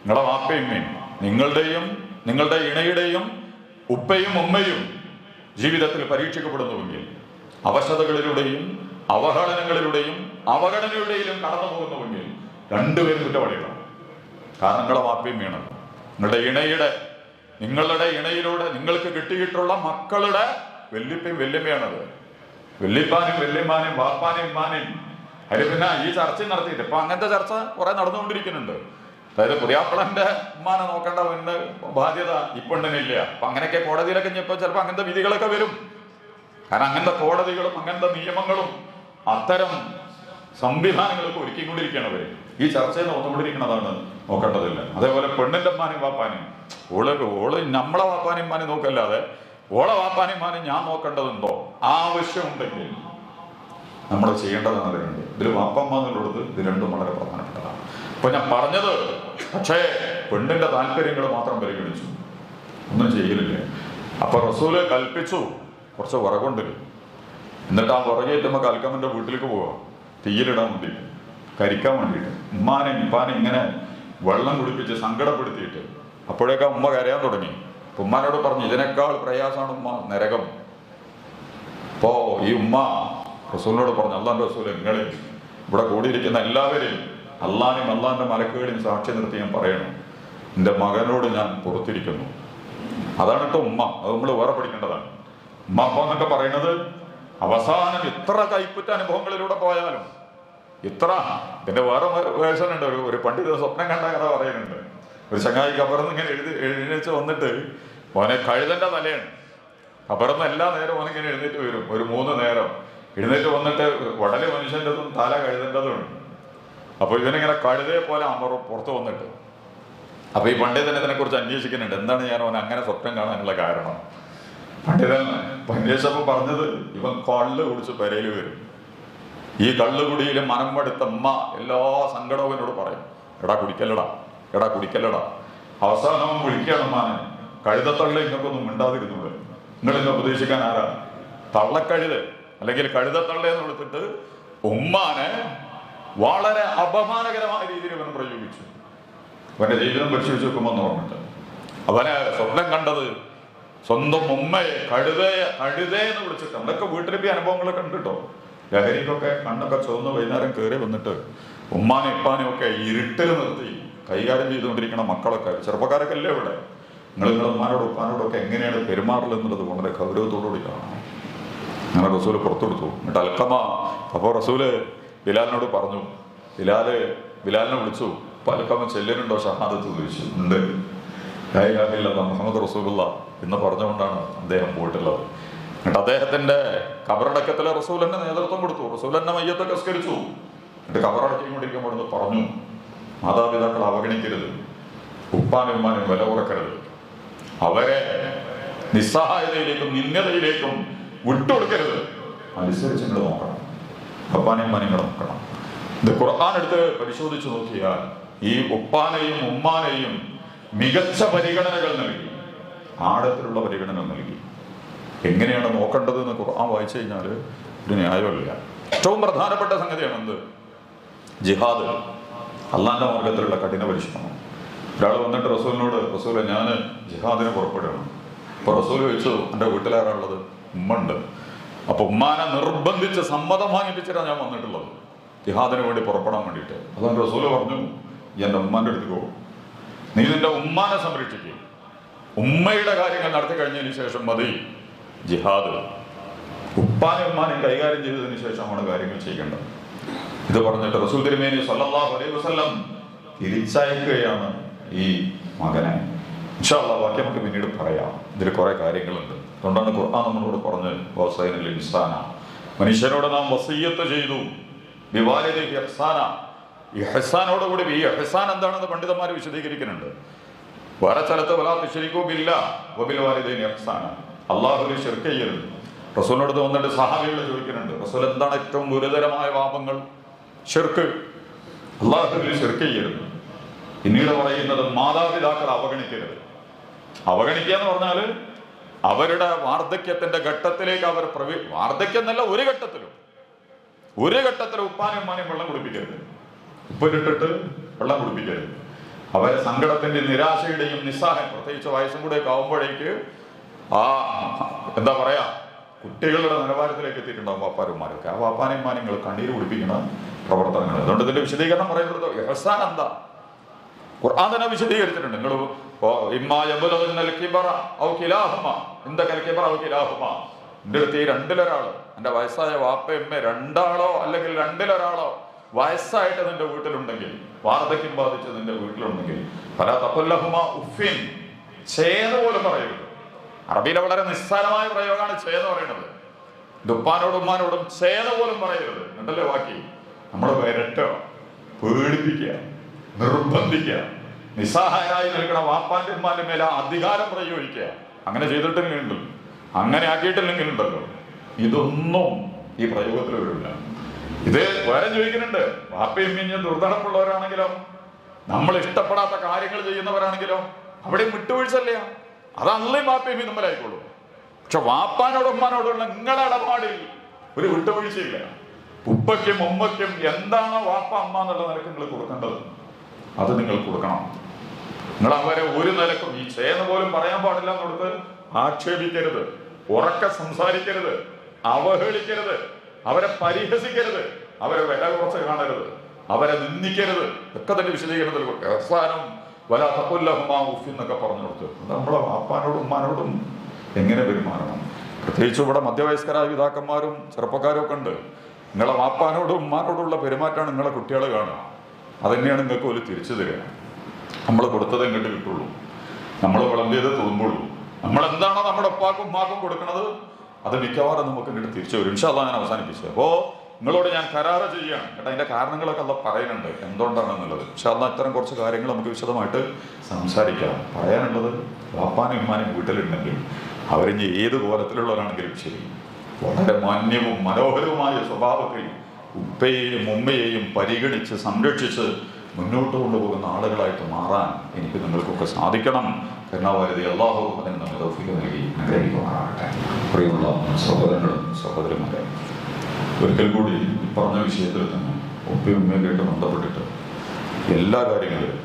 നിങ്ങളുടെ വാപ്പയും നിങ്ങളുടെയും നിങ്ങളുടെ ഇണയുടെയും ഉപ്പയും ഉമ്മയും ജീവിതത്തിൽ പരീക്ഷിക്കപ്പെടുന്നുവെങ്കിൽ അവശതകളിലൂടെയും അവഹേളനങ്ങളിലൂടെയും അവഗണനയുടെയും കടന്നു പോകുന്നുവെങ്കിൽ രണ്ടുപേരും കുറ്റവാളികളാണ്. കാരണം നിങ്ങളുടെ വാപ്പയും വീണത് നിങ്ങളുടെ ഇണയുടെ നിങ്ങളുടെ ഇണയിലൂടെ നിങ്ങൾക്ക് കിട്ടിയിട്ടുള്ള മക്കളുടെ വല്യപ്പയും വല്യമ്മയാണത് വല്യപ്പാനും വല്യമ്മാനും വാപ്പാനും ഇമ്മാനും അതിൽ പിന്നെ ഈ ചർച്ചയും നടത്തിയിട്ട് ഇപ്പൊ അങ്ങനത്തെ ചർച്ച കുറെ നടന്നുകൊണ്ടിരിക്കുന്നുണ്ട്. അതായത് പുതിയാപ്പിളന്റെ ഉമ്മാനെ നോക്കേണ്ട മുന്ന് ബാധ്യത ഇപ്പൊ ഉണ്ടെന്നില്ല അപ്പൊ അങ്ങനെയൊക്കെ കോടതിയിലൊക്കെ ഇപ്പൊ ചിലപ്പോൾ അങ്ങനത്തെ വിധികളൊക്കെ വരും. കാരണം അങ്ങനത്തെ കോടതികളും അങ്ങനത്തെ നിയമങ്ങളും അത്തരം സംവിധാനങ്ങളൊക്കെ ഒരുക്കിക്കൊണ്ടിരിക്കുകയാണ് അവർ. ഈ ചർച്ചയിൽ നോക്കിക്കൊണ്ടിരിക്കുന്നതാണ് നോക്കേണ്ടതില്ല. അതേപോലെ പെണ്ണിന്റെ അമ്മാനും വാപ്പാനും. ഓൾ ഓൾ നമ്മളെ വാപ്പാനും ഉമ്മാനും നോക്കല്ലാതെ ഓളെ വാപ്പാനും ഉമ്മാനും ഞാൻ നോക്കേണ്ടതുണ്ടോ? ആവശ്യമുണ്ടെങ്കിൽ നമ്മൾ ചെയ്യേണ്ടതാണ് പറയുന്നത് ഇതിൽ വാപ്പമ്മ എന്നുള്ളത് ഇത് രണ്ടും വളരെ പ്രധാനപ്പെട്ടതാണ്. അപ്പൊ ഞാൻ പറഞ്ഞത് പക്ഷേ പെണ്ണിന്റെ താല്പര്യങ്ങൾ മാത്രം പരിഗണിച്ചു. ഒന്നും ചെയ്യലില്ല. അപ്പൊ റസൂൽ കൽപ്പിച്ചു കുറച്ച് വിറകുണ്ട്. എന്നിട്ട് ആ വിറകേറ്റുമ്പോൾ കൽക്കമ്മന്റെ വീട്ടിലേക്ക് പോവാം. തീയിലിടാൻ വേണ്ടി കരിക്കാൻ വേണ്ടിയിട്ട്. ഉമ്മാനെ ഇപ്പാനെ ഇങ്ങനെ വെള്ളം കുടിപ്പിച്ച് സങ്കടപ്പെടുത്തിയിട്ട് അപ്പോഴേക്കാ ഉമ്മ കരയാൻ തുടങ്ങി. ഉമ്മാനോട് പറഞ്ഞു ഇതിനേക്കാൾ പ്രയാസമാണ് ഉമ്മ നരകം. അപ്പോ ഈ ഉമ്മ റസൂലിനോട് പറഞ്ഞു അള്ളാന്റെ റസൂൽ നിങ്ങളെ ഇവിടെ കൂടിയിരിക്കുന്ന എല്ലാവരെയും അള്ളാനും അള്ളാന്റെ മലക്കുകളെയും സാക്ഷി നിർത്തി ഞാൻ പറയണം. എന്റെ മകനോട് ഞാൻ പുറത്തിരിക്കുന്നു. അതാണ് കേട്ടോ ഉമ്മ അത് നമ്മൾ വേറെ പഠിക്കേണ്ടതാണ്. ഉമ്മ അപ്പ എന്നൊക്കെ പറയുന്നത് അവസാനം ഇത്ര കൈപ്പറ്റ അനുഭവങ്ങളിലൂടെ പോയാലും ഇത്ര ഇതിന്റെ വേറെ വേഷനുണ്ട് ഒരു ഒരു പണ്ഡിത സ്വപ്നം കണ്ട കഥ പറയുന്നുണ്ട്. ഒരു ചങ്ങായി കബറന്ന് ഇങ്ങനെ എഴുതി എഴുന്നേച്ച് വന്നിട്ട് മോനെ കഴുതന്റെ തലയാണ്. കബറന്ന് എല്ലാ നേരം ഓനിങ്ങനെ എഴുന്നേറ്റ് വരും. ഒരു മൂന്ന് നേരം. എഴുന്നേറ്റ് വന്നിട്ട് വടലെ മനുഷ്യന്റെതും തല കഴുതേണ്ടതും അപ്പോൾ ഇവനിങ്ങനെ കഴുതയെ പോലെ അമറും പുറത്ത് വന്നിട്ട്. അപ്പോൾ ഈ പണ്ഡിതൻ ഇതിനെ കുറിച്ച് അന്വേഷിക്കുന്നുണ്ട്. എന്താണ് ഞാൻ അവൻ അങ്ങനെ സ്വപ്നം കാണാനുള്ള കാരണം? പണ്ഡിതൻ അന്വേഷിച്ചപ്പോൾ പറഞ്ഞത് ഇവൻ കള്ള് കുടിച്ച് പെരയിൽ വരും. ഈ കള്ളുകുടിയിൽ മനം മടുത്ത അമ്മ എല്ലാ സങ്കടവും എന്നോട് പറയും. എടാ കുടിക്കല്ലടാ. എടാ കുടിക്കല്ലടാ. അവസാനം വിളിക്കണം ഉമ്മാനെ. കഴുതത്തള്ള ഇങ്ങൾക്കൊന്നും മിണ്ടാതിരുന്നത് നിങ്ങൾ ഇന്ന് ഉപദേശിക്കാൻ ആരാ? തള്ളക്കഴുത്. അല്ലെങ്കിൽ കഴുതത്തള്ള എന്ന് കൊടുത്തിട്ട് ഉമ്മാനെ വളരെ അപമാനകരമായ രീതിയിൽ ഇവൻ പ്രയോഗിച്ചു. അവന്റെ ജീവിതം പരിശോധിച്ച് നോക്കുമ്പോൾ ഓർമ്മിട്ട് അവനെ സ്വപ്നം കണ്ടത് സ്വന്തം ഉമ്മയെ കഴുതയെ കഴുതേ എന്ന് വിളിച്ചിട്ട്. നമ്മളൊക്കെ വീട്ടിലിപ്പി അനുഭവങ്ങളൊക്കെ ഉണ്ട് കേട്ടോ. ലഹരിക്കൊക്കെ കണ്ണൊക്കെ ചുവന്ന് വൈകുന്നേരം കയറി വന്നിട്ട് ഉമ്മാനെ ഇപ്പാനെ ഒക്കെ ഇരുട്ടിൽ നിർത്തി കൈകാര്യം ചെയ്തുകൊണ്ടിരിക്കുന്ന മക്കളൊക്കെ. ചെറുപ്പക്കാരൊക്കെ അല്ലേ ഇവിടെ? നിങ്ങൾ നിങ്ങളുടെ ഉമ്മാനോടും ഉപ്പാനോടും ഒക്കെ എങ്ങനെയാണ് പെരുമാറുള്ളത് എന്നുള്ളത് വളരെ ഗൗരവത്തോടുകൂടി കാണണം. അങ്ങനെ റസൂൽ പുറത്തെടുത്തു. എന്നിട്ട് അൽക്കമ അപ്പോൾ റസൂൽ ബിലാലിനോട് പറഞ്ഞു ബിലാൽ ബിലാലിനെ വിളിച്ചു. അപ്പൊ അൽക്കമ ചെല്ലിനുണ്ടോ ഷഹാദത്ത്? ചോദിച്ചു. ഉണ്ട്. മുഹമ്മദ് റസൂലുള്ള എന്ന് പറഞ്ഞുകൊണ്ടാണ് അദ്ദേഹം പോയിട്ടുള്ളത്. എന്നിട്ട് അദ്ദേഹത്തിന്റെ കബറടക്കത്തിലെ റസൂൽ എന്നെ നേതൃത്വം കൊടുത്തു. റസൂൽ എന്നെ മയ്യത്തെ കസ്കരിച്ചു എന്നിട്ട് കബറടക്കിക്കൊണ്ടിരിക്കുമ്പോൾ പറഞ്ഞു മാതാപിതാക്കൾ അവഗണിക്കരുത്. ഉപ്പാനും ഉമ്മാനും വില കുറക്കരുത്. അവരെ നിസ്സഹായതയിലേക്കും നിന്ദതയിലേക്കും വിട്ടുകൊടുക്കരുത്. അനുസരിച്ച് നിങ്ങൾ നോക്കണം. ഉമ്മാനെയും നിങ്ങൾ നോക്കണം. ഇത് ഖുർആൻ എടുത്ത് പരിശോധിച്ച് നോക്കിയാൽ ഈ ഉപ്പാനെയും ഉമ്മാനെയും മികച്ച പരിഗണനകൾ നൽകി. ആഴത്തിലുള്ള പരിഗണന നൽകി. എങ്ങനെയാണ് നോക്കേണ്ടത് എന്ന് ഖുർആൻ വായിച്ചു കഴിഞ്ഞാൽ ഒരു ന്യായമല്ല ഏറ്റവും പ്രധാനപ്പെട്ട സംഗതിയാണ് എന്ത് ജിഹാദ്. അള്ളാന്റെ മാർഗത്തിലുള്ള കഠിന പരിശ്രമം. ഒരാൾ വന്നിട്ട് റസൂലിനോട് റസൂലെ ഞാൻ ജിഹാദിന് പുറപ്പെടുകയാണ്. അപ്പൊ റസൂൽ ചോദിച്ചു എന്റെ വീട്ടിലാരാളുള്ളത് ഉമ്മ ഉണ്ട് അപ്പൊ ഉമ്മാനെ നിർബന്ധിച്ച് സമ്മതം വാങ്ങിപ്പിച്ചിട്ടാണ് ഞാൻ വന്നിട്ടുള്ളത്. ജിഹാദിന് വേണ്ടി പുറപ്പെടാൻ വേണ്ടിയിട്ട്. അതുകൊണ്ട് റസൂൽ പറഞ്ഞു എന്റെ ഉമ്മാന്റെ അടുത്ത് പോകും നീ നിന്റെ ഉമ്മാനെ സംരക്ഷിക്കും. ഉമ്മയുടെ കാര്യങ്ങൾ നടത്തി കഴിഞ്ഞതിന് ശേഷം മതി ജിഹാദ്. ഉപ്പാനും ഉമ്മാനെയും കൈകാര്യം ചെയ്തതിന് ശേഷമാണ് കാര്യങ്ങൾ ചെയ്യേണ്ടത്. ഇത് പറഞ്ഞിട്ട് റസൂൽ തിരുമേനി സല്ലല്ലാഹു അലൈഹി വസല്ലം തിരിച്ചയക്കുകയാണ്. ഈ മകനെ. ഇൻഷാള്ള ബാക്കി നമുക്ക് പിന്നീട് പറയാം. ഇതിൽ കുറെ കാര്യങ്ങളുണ്ട്. അതുകൊണ്ടാണ് ഖുർആൻ നമ്മളോട് പറഞ്ഞ് വസൈനൽ ഇൻസാന. മനുഷ്യനോട് നാം വസീയത്ത് ചെയ്തു. ഹസാനോടുകൂടി ഈ ഹസാൻ എന്താണെന്ന് പണ്ഡിതന്മാർ വിശദീകരിക്കുന്നുണ്ട്. വേറെ സ്ഥലത്ത് വലാത്ത് ശരിക്കുമില്ല വബിൽ വാലിദൈൻ ഇഹ്സാന അള്ളാഹുവിൽ ശിർക്ക് ചെയ്യരുത്. റസൂലിനോട് വന്നിട്ട് സഹാബികളെ ചോദിക്കുന്നുണ്ട് റസൂൽ എന്താണ് ഏറ്റവും ഗുരുതരമായ പാപങ്ങൾ? ഷിർക്ക് അള്ളാഹുവിൽ ശിർക്ക് ചെയ്യരുത്. പിന്നീട് പറയുന്നത് മാതാപിതാക്കൾ അവഗണിക്കരുത്. അവഗണിക്കുക എന്ന് പറഞ്ഞാൽ അവരുടെ വാർദ്ധക്യത്തിന്റെ ഘട്ടത്തിലേക്ക് അവർ പ്രവി വാർദ്ധക്യം എന്നല്ല ഒരു ഘട്ടത്തിലും. ഒരു ഘട്ടത്തിലും ഉപ്പാനും ഉമ്മാനും വെള്ളം കുടിപ്പിക്കരുത്. ഉപ്പിലിട്ടിട്ട് വെള്ളം കുടിപ്പിക്കരുത്. അവരെ സങ്കടത്തിന്റെ നിരാശയുടെയും നിസ്സാഹം പ്രത്യേകിച്ച് വയസ്സും കൂടെ ഒക്കെ ആവുമ്പോഴേക്ക് ആ എന്താ പറയാ കുട്ടികളുടെ നിലവാരത്തിലേക്ക് എത്തിയിട്ടുണ്ടാവും വാപ്പാരുമാരൊക്കെ ആ വാപ്പാനും മാനങ്ങൾ കണ്ണീര് കുടിപ്പിക്കുന്ന പ്രവർത്തനങ്ങൾ. അതുകൊണ്ട് ഇതിന്റെ വിശദീകരണം പറയുന്നത് എഹസാൻ എന്താ ഖുർആൻ തന്നെ വിശദീകരിച്ചിട്ടുണ്ട്. നിങ്ങൾ എന്റെ അടുത്ത് ഈ രണ്ടിലൊരാൾ എന്റെ വയസ്സായ വാപ്പയമ്മ രണ്ടാളോ അല്ലെങ്കിൽ രണ്ടിലൊരാളോ വയസ്സായിട്ട് നിന്റെ വീട്ടിലുണ്ടെങ്കിൽ വാർദ്ധക്യം ബാധിച്ച് നിന്റെ വീട്ടിലുണ്ടെങ്കിൽ ഉഫിൻ ചേന്ന് പോലും അറബിയിലെ വളരെ നിസ്സാരമായ പ്രയോഗമാണ് ചേന്ന് പറയുന്നത്. ദുപ്പാനോടും ഉമ്മാനോടും ചേന്ന് പോലും പറയരുത്. ഉണ്ടല്ലേ ബാക്കി നമ്മൾ വരട്ടോ? പേടിപ്പിക്കുക. നിർബന്ധിക്കുക. നിസ്സഹായരായി നിൽക്കുന്ന വാപ്പാന്റെ ഉമ്മാന്റെ മേലെ അധികാരം പ്രയോഗിക്കുക. അങ്ങനെ ചെയ്തിട്ടില്ലെങ്കിലും അങ്ങനെ ആക്കിയിട്ടില്ലെങ്കിലുണ്ടല്ലോ. ഇതൊന്നും ഈ പ്രയോഗത്തിൽ വരില്ല ഇത് വേറെ ചോദിക്കുന്നുണ്ട്. വാപ്പയും മിഞ്ഞും ദുർദടപ്പുള്ളവരാണെങ്കിലോ നമ്മൾ ഇഷ്ടപ്പെടാത്ത കാര്യങ്ങൾ ചെയ്യുന്നവരാണെങ്കിലോ അവിടെ വിട്ടുവീഴ്ചല്ല അത് അതല്ലേ വാപ്പയും തമ്മിലായിക്കോളൂ. പക്ഷെ വാപ്പാനോടും ഉമ്മാനോടുള്ള നിങ്ങളുടെ ഇടപാടിൽ ഒരു വിട്ടുവീഴ്ചയില്ല. ഉപ്പയ്ക്കും ഉമ്മയ്ക്കും എന്താണോ വാപ്പ അമ്മ എന്നുള്ള നിരക്ക് നിങ്ങൾ കൊടുക്കേണ്ടത്. അത് നിങ്ങൾ കൊടുക്കണം. നിങ്ങൾ അവരെ ഒരു നിലക്കും ഈ ചെയ്യുന്ന പോലും പറയാൻ പാടില്ല എന്നുള്ളത് ആക്ഷേപിക്കരുത്. ഉറക്കെ സംസാരിക്കരുത്. അവഹേളിക്കരുത്. അവരെ പരിഹസിക്കരുത്. അവരെ വില കുറച്ച് കാണരുത്. അവരെ നിന്ദിക്കരുത്. ഒക്കെ തന്നെ വിശദീകരണത്തിൽ. അവസാനം വല തപ്പുല്ലഹുമാ ഉഫ് പറഞ്ഞു കൊടുത്തു. നമ്മളെ വാപ്പാനോടും ഉമ്മാനോടും എങ്ങനെ പെരുമാറണം? പ്രത്യേകിച്ച് ഇവിടെ മധ്യവയസ്കരായ പിതാക്കന്മാരും ചെറുപ്പക്കാരും ഒക്കെ ഉണ്ട്. നിങ്ങളെ വാപ്പാനോടും ഉമ്മാനോടുള്ള പെരുമാറ്റമാണ് നിങ്ങളെ കുട്ടികൾ കാണുക. അതന്നെയാണ് നിങ്ങൾക്ക് ഒരു തിരിച്ചു തരിക. നമ്മൾ കൊടുത്തത് എങ്ങോട്ട് കിട്ടുള്ളൂ? നമ്മൾ വിളമ്പിയത് തുളുമ്പുള്ളൂ നമ്മൾ എന്താണോ നമ്മുടെ ഉപ്പാക്കും ഉമ്മാക്കും കൊടുക്കുന്നത് അത് മിക്കവാറും നമുക്ക് ഇങ്ങോട്ട് തിരിച്ചു വരും. ഇൻഷാല്ല ഞാൻ അവസാനിപ്പിച്ചത് അപ്പോൾ നിങ്ങളോട് ഞാൻ കരാറ് ചെയ്യുകയാണ്. കേട്ടോ അതിന്റെ കാരണങ്ങളൊക്കെ അല്ല പറയുന്നുണ്ട്. എന്തുകൊണ്ടാണെന്നുള്ളത്? ഇൻഷാല്ല ഇത്തരം കുറച്ച് കാര്യങ്ങൾ നമുക്ക് വിശദമായിട്ട് സംസാരിക്കാം. പറയാനുള്ളത് വാപ്പാനും ഉമ്മാനും വീട്ടിലുണ്ടെങ്കിൽ അവരിഞ്ഞ് ഏത് കോലത്തിലുള്ളവരാണെങ്കിലും ശരി. വളരെ മാന്യവും മനോഹരവുമായ സ്വഭാവത്തിൽ ഉപ്പയെയും ഉമ്മയെയും പരിഗണിച്ച് സംരക്ഷിച്ച് മുന്നോട്ട് കൊണ്ടുപോകുന്ന ആളുകളായിട്ട് മാറാൻ എനിക്ക് നിങ്ങൾക്കൊക്കെ സാധിക്കണം. കരുണാവാരതി അള്ളാഹു അതിന് നമ്മൾ തൗഫീഖ് നൽകി. അനുഗ്രഹിക്കുമാറാകട്ടെ. പ്രിയമുള്ള സഹോദരങ്ങളും സഹോദരന്മാരെ ഒരിക്കൽ കൂടി പറഞ്ഞ വിഷയത്തിൽ തന്നെ ഉപ്പയും ഉമ്മയൊക്കെയായിട്ട് ബന്ധപ്പെട്ടിട്ട് എല്ലാ കാര്യങ്ങളും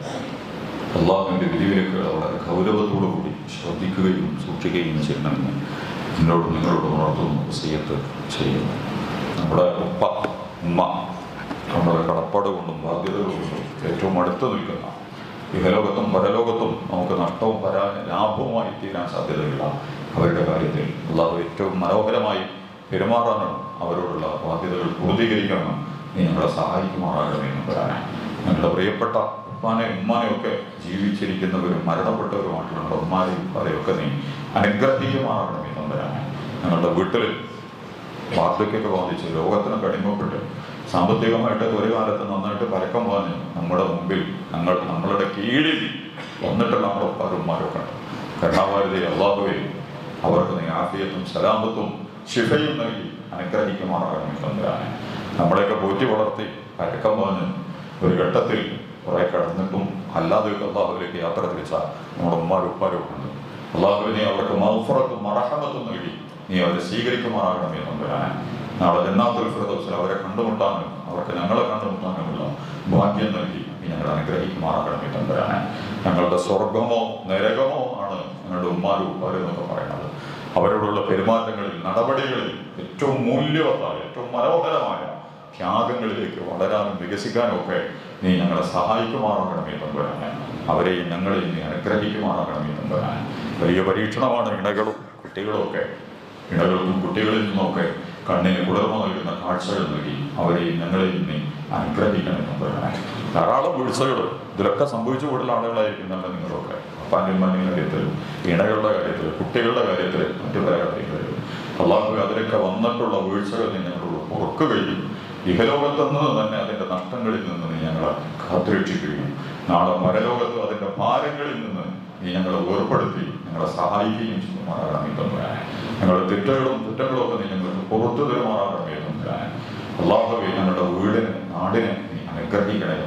അള്ളാഹുവിന്റെ വിധിവിലക്കുകൾ വളരെ ഗൗരവത്തോടു കൂടി ശ്രദ്ധിക്കുകയും സൂക്ഷിക്കുകയും ചെയ്യണമെന്ന് എന്നോട് നിങ്ങളോട് ഉണർത്തുന്നു. വസീയത്ത് ചെയ്യുന്നു. നമ്മുടെ ഉപ്പ ഉമ്മ. നമ്മുടെ കടപ്പാട് കൊണ്ടും ബാധ്യതകൾ കൊണ്ടും ഏറ്റവും അടുത്ത് നിൽക്കുന്ന ഇഹലോകത്തും പരലോകത്തും നമുക്ക് നഷ്ടവും പരാ ലാഭവുമായി തീരാൻ സാധ്യതയുള്ള അവരുടെ കാര്യത്തിൽ അള്ളാഹു ഏറ്റവും മനോഹരമായി പെരുമാറാനാണ് അവരോടുള്ള ബാധ്യതകൾ പൂർത്തീകരിക്കണം നീ ഞങ്ങളെ സഹായിക്കുമാറാകണമെന്ന് പറയാനാണ്. ഞങ്ങളുടെ പ്രിയപ്പെട്ട ഉപ്പാനെ ഉമ്മാനെയൊക്കെ ജീവിച്ചിരിക്കുന്നവരും മരണപ്പെട്ടവരുമായിട്ടുള്ള ഉമ്മാരെയും അവരെയൊക്കെ നീ അനുഗ്രഹിക്കുമാറാകണമെന്ന് പറയാനാണ്. ഞങ്ങളുടെ വീട്ടിൽ വാർദ്ധക്യമൊക്കെ ബാധിച്ചു ലോകത്തിനും അടിമപ്പെട്ട് സാമ്പത്തികമായിട്ട് ഒരു കാലത്ത് നന്നായിട്ട് പരക്കം പോകാൻ നമ്മുടെ മുമ്പിൽ ഞങ്ങൾ നമ്മളുടെ കീഴിൽ വന്നിട്ടുള്ള നമ്മുടെ ഉപ്പാരുമാരൊക്കെ ഉണ്ട്. അള്ളാഹുവേ അവർക്ക് നീ ആഫിയത്തും സലാമത്തും ശിഫയും നൽകി അനുഗ്രഹിക്കുമാറാകണമെന്ന് തമ്പുരാനെ. നമ്മളെയൊക്കെ പോറ്റി വളർത്തി പരക്കം പോകാൻ ഒരു ഘട്ടത്തിൽ കുറെ കടന്നിട്ടും അല്ലാതെ അള്ളാഹുവിലേക്ക് യാത്ര തിരിച്ച നമ്മുടെ ഉമ്മാരും ഉപ്പാരും ഉണ്ട്. അള്ളാഹുവിനെ അവർക്ക് മൗഫറത്തും മറഹമത്തും നൽകി നീ അവരെ സ്വീകരിക്കുമാറാകണമേ നമ്പരാൻ നാളെ ജന്നാത്തുൽ ഫിറദൗസിൽ അവരെ കണ്ടുമുട്ടാനും അവർക്ക് ഞങ്ങളെ കണ്ടുമുട്ടാനുമുള്ള ഭാഗ്യം നൽകി നീ ഞങ്ങളെ അനുഗ്രഹിക്കുമാറാകണമേ തമ്പുരാനെ ഞങ്ങളുടെ സ്വർഗമോ നരകമോ ആണ് ഞങ്ങളുടെ ഉമ്മാരും ഉപ്പാരും എന്നൊക്കെ പറയുന്നത്. അവരോടുള്ള പെരുമാറ്റങ്ങളിൽ നടപടികളിൽ ഏറ്റവും മൂല്യവത്തായ ഏറ്റവും മനോഹരമായ ത്യാഗങ്ങളിലേക്ക് വളരാനും വികസിക്കാനും ഒക്കെ നീ ഞങ്ങളെ സഹായിക്കുമാറാകണമേ തമ്പുരാനെ അവരെയും ഞങ്ങളെയും നീ അനുഗ്രഹിക്കുമാറാകണമേ തമ്പുരാനെ വലിയ പരീക്ഷണമാണ് ഇണകളും കുട്ടികളും ഒക്കെ ഇണകൾക്കും കുട്ടികളിൽ നിന്നൊക്കെ കണ്ണിന് കുളിർമ നൽകുന്ന കാഴ്ചകൾ നൽകി അവരെയും ഞങ്ങളെയും നീ അനുഗ്രഹിക്കണമെന്ന് പറയാൻ ധാരാളം വീഴ്ചകൾ ഇതിലൊക്കെ സംഭവിച്ചു കൂടുതൽ ആളുകളായിരിക്കുന്നുണ്ട് നിങ്ങളൊക്കെ. പാൻഡ്യന്മാരുടെ കാര്യത്തിൽ ഇണകളുടെ കാര്യത്തിൽ കുട്ടികളുടെ കാര്യത്തിൽ മറ്റു പല കാര്യങ്ങളിലും. അള്ളാഹു അതിലൊക്കെ വന്നിട്ടുള്ള വീഴ്ചകൾ നീ ഞങ്ങളോട് പൊറുക്കുകയും ഇഹലോകത്തു നിന്ന് തന്നെ അതിന്റെ നഷ്ടങ്ങളിൽ നിന്ന് ഞങ്ങളെ കാത്തുരക്ഷിക്കുകയും നാളെ മരലോകത്ത് അതിന്റെ ഭാരങ്ങളിൽ നിന്ന് നീ ഞങ്ങളെ വേർപ്പെടുത്തി ഞങ്ങളെ സഹായിക്കുകയും ചെയ്യുമാറാകണമെന്നില്ല ഞങ്ങളുടെ തെറ്റുകളും കുറ്റങ്ങളും ഒക്കെ നീ ഞങ്ങൾക്ക് പുറത്തു തരുമാറാകണമെന്നില്ല എന്നുരാൻ ഞങ്ങളുടെ വീടിന് നാടിനെ നീ അനുഗ്രഹിക്കണേ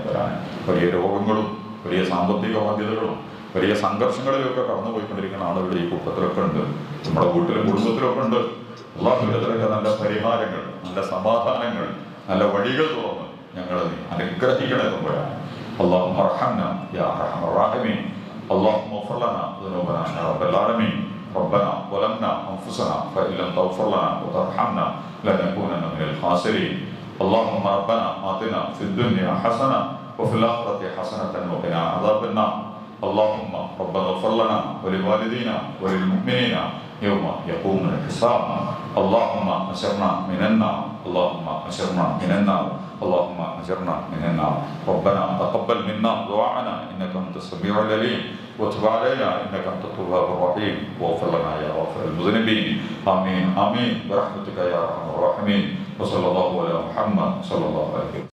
വലിയ രോഗങ്ങളും വലിയ സാമ്പത്തിക ബാധ്യതകളും വലിയ സംഘർഷങ്ങളിലൊക്കെ കടന്നുപോയിക്കൊണ്ടിരിക്കുന്ന ആളുകളുടെ ഈ കൂട്ടത്തിലൊക്കെ ഉണ്ട്. നമ്മുടെ വീട്ടിലും കുടുംബത്തിലൊക്കെ ഉണ്ട്. അള്ളാഹുവിനത്തിലൊക്കെ നല്ല പരിഹാരങ്ങൾ നല്ല സമാധാനങ്ങൾ നല്ല വഴികൾ തുറന്ന് ഞങ്ങൾ അനുഗ്രഹിക്കണേ എന്നുരാൻ അള്ളാഹു യാ اللهم اغفر لنا ذنوبنا يا رب العالمين. ربنا ظلمنا أنفسنا فإن لم تغفر لنا وترحمنا لنكونن من الخاسرين. اللهم ربنا اعطنا في الدنيا حسنة وفي الآخرة حسنة وقنا عذاب النار. اللهم ربنا اغفر لنا ولوالدينا وللمؤمنين يوم يقوم الحساب. اللهم اجرنا من النار. اللهم اجرنا من النار. اللهم أجرنا من النار. ربنا تقبل منا دعاءنا. إنك أنت السميع العليم. وتب علينا. إنك أنت التواب الرحيم. واغفر لنا يا غافر المذنبين. آمين آمين. برحمتك يا أرحم الراحمين. وصلى الله على محمد صلى الله عليه وسلم.